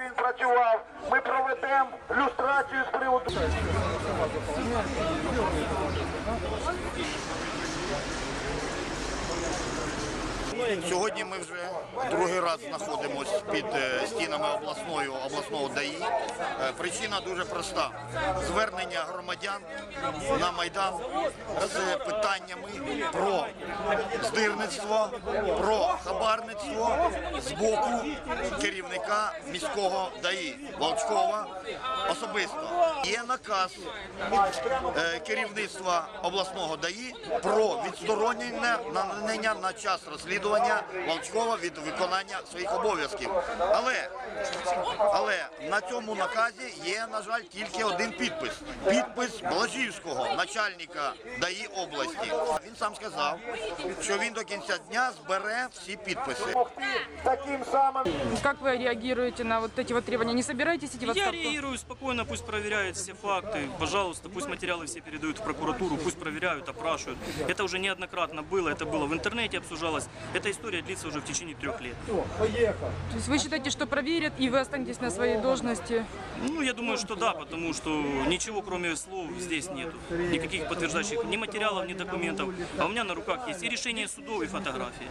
Він працював. Ми проведемо люстрацію з приводу. Сьогодні ми вже другий раз знаходимося під е, стінами обласної обласного ДАІ. Е, Причина дуже проста: звернення громадян на майдан з питаннями про здирництво, про хабарництво з боку керівника міського ДАІ Волчкова особисто. Є наказ е, керівництва обласного ДАІ про відсторонення нанесення на час розслідування Волчкова від виконання своїх обов'язків. Але на цьому наказі є, на жаль, тільки один підпис. Підпис Блажівського, начальника ДАІ області. Він сам сказав, що він до кінця дня збере всі підписи. Допомогти таким самим. Как вы реагируете на вот эти вот требования? Не собираетесь идти в Я отставку? реагирую спокойно, пусть проверяют все факты, пожалуйста, пусть материалы все передают в прокуратуру, пусть проверяют, опрашивают. Это уже неоднократно было, это было в интернете обсуждалось. Эта история длится уже в течение трех лет. То есть вы считаете, что проверят и вы останетесь на своей должности? Ну, я думаю, что да, потому что ничего кроме слов здесь нету. Никаких подтверждающих ни материалов, ни документов. А у меня на руках есть и решение судов, и фотографии.